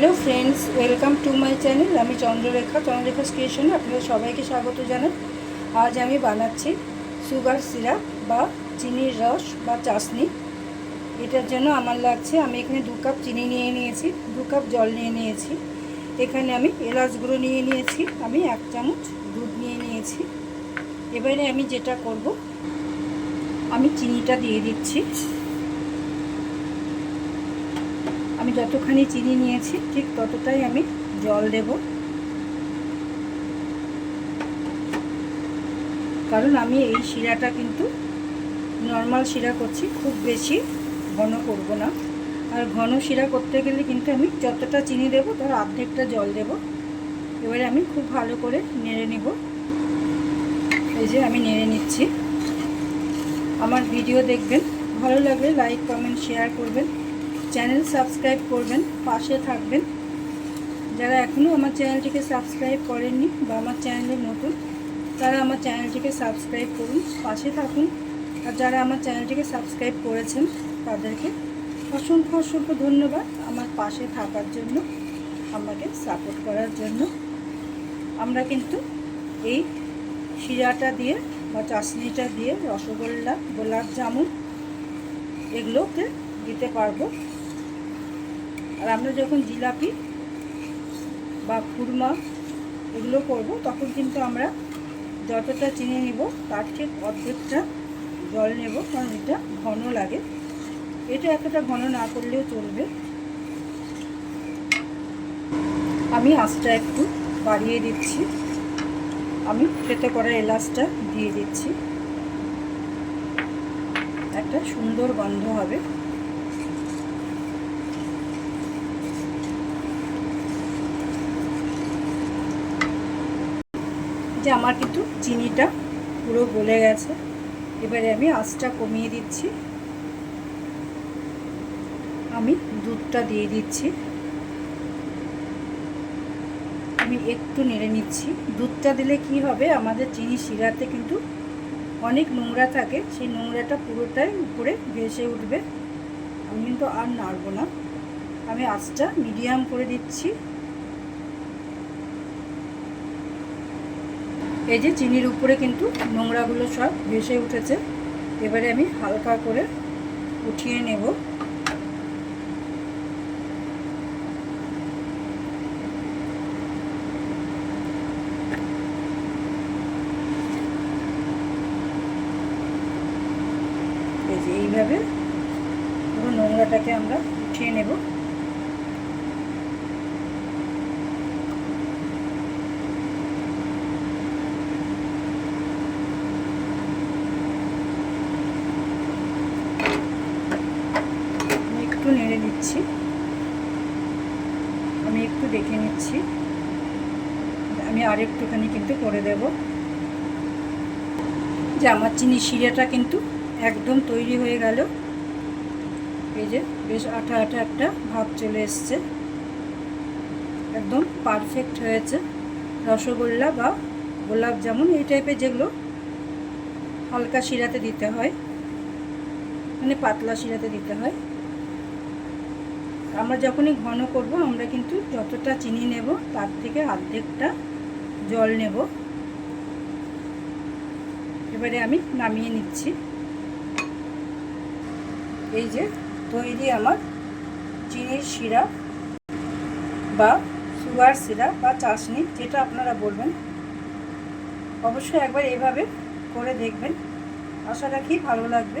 Hello friends welcome to my channel আমি চন্দ্ররেখা চন্দ্ররেখা স্টেশনে আপনাদের সবাইকে স্বাগত জানাই। আজ আমি বানাচ্ছি সুগার সিরাপ বা চিনির রস বা চাশনি। এটার জন্য আমার লাগছে, আমি এখানে দু কাপ চিনি নিয়ে নিয়েছি, দু কাপ জল নিয়ে নিয়েছি। এখানে আমি এলাচ গুঁড়ো নিয়ে নিয়েছি, আমি এক চামচ দুধ নিয়ে নিয়েছি। এবারে আমি যেটা করব, আমি চিনিটা দিয়ে দিচ্ছি। আমি যতখানি চিনি নিয়েছি, ঠিক ততটাই আমি জল দেব। কারণ আমি এই শিরাটা কিন্তু নর্মাল শিরা করছি, খুব বেশি ঘন করব না। আর ঘন শিরা করতে গেলে কিন্তু আমি যতটা চিনি দেব, তার অর্ধেকটা জল দেব। এবারে আমি খুব ভালো করে নেড়ে নেব। এই যে আমি নেড়ে নিচ্ছি। আমার ভিডিও দেখবেন, ভালো লাগলে লাইক, কমেন্ট, শেয়ার করবেন। চ্যানেল সাবস্ক্রাইব করবেন, পাশে থাকবেন। যারা এখনও আমার চ্যানেলটিকে সাবস্ক্রাইব করেননি বা আমার চ্যানেলে নতুন, তারা আমার চ্যানেলটিকে সাবস্ক্রাইব করুন, পাশে থাকুন। আর যারা আমার চ্যানেলটিকে সাবস্ক্রাইব করেছেন, তাদেরকে অসংখ্য অসংখ্য ধন্যবাদ আমার পাশে থাকার জন্য, আমাকে সাপোর্ট করার জন্য। আমরা কিন্তু এই শিরাটা দিয়ে বা চাশনিটা দিয়ে রসগোল্লা গোলাপ জামুন এগুলোকে দিতে পারব। আর আমরা যখন জিলাপি বা খুরমা এগুলো করব, তখন কিন্তু আমরা যতটা চিনি নিব, তার ঠিক অর্ধেকটা জল নেব, কারণ এটা ঘন লাগে। এটা এতটা ঘন না করলেও চলবে। আমি আঁচটা একটু বাড়িয়ে দিচ্ছি। আমি খেতে করা এলাচটা দিয়ে দিচ্ছি। একটা সুন্দর গন্ধ হবে। যে আমার কিন্তু চিনিটা পুরো গলে গেছে। এবারে আমি আঁচটা কমিয়ে দিচ্ছি। আমি দুধটা দিয়ে দিচ্ছি। আমি একটু নেড়ে নিচ্ছি। দুধটা দিলে কি হবে? আমাদের চিনি শিরাতে কিন্তু অনেক নোংরা থাকে। সেই নোংরাটা পুরোটাই উপরে ভেসে উঠবে। আমি কিন্তু আর নাড়বো না। আমি আঁচটা মিডিয়াম করে দিচ্ছি। এই যে চিনির উপরে কিন্তু নোংরাগুলো সব ভেসে উঠেছে। এবারে আমি হালকা করে উঠিয়ে নেব। এই এইভাবে পুরো নোংরাটাকে আমরা উঠিয়ে নেব একটু নেড়ে দিচ্ছি আমি একটু দেখে নিচ্ছি। আমি আর একটুখানি কিন্তু করে দেব। যে আমার চিনি শিরাটা কিন্তু একদম তৈরি হয়ে গেল। এই যে বেশ আঠা আঠা একটা ভাব চলে এসছে। একদম পারফেক্ট হয়েছে। রসগোল্লা বা গোলাপ জামুন এই টাইপের যেগুলো হালকা শিরাতে দিতে হয়। মানে পাতলা শিরাতে দিতে হয়। আমরা যখনই ঘন করব, আমরা কিন্তু যতটা চিনি নেব, তার থেকে অর্ধেকটা জল নেব। এবারে আমি নামিয়ে নিচ্ছি। এই যে তৈরি আমার চিনির সিরাপ বা সুগার সিরাপ বা চাশনি, যেটা আপনারা বলবেন। অবশ্যই একবার এভাবে করে দেখবেন। আশা রাখি ভালো লাগবে।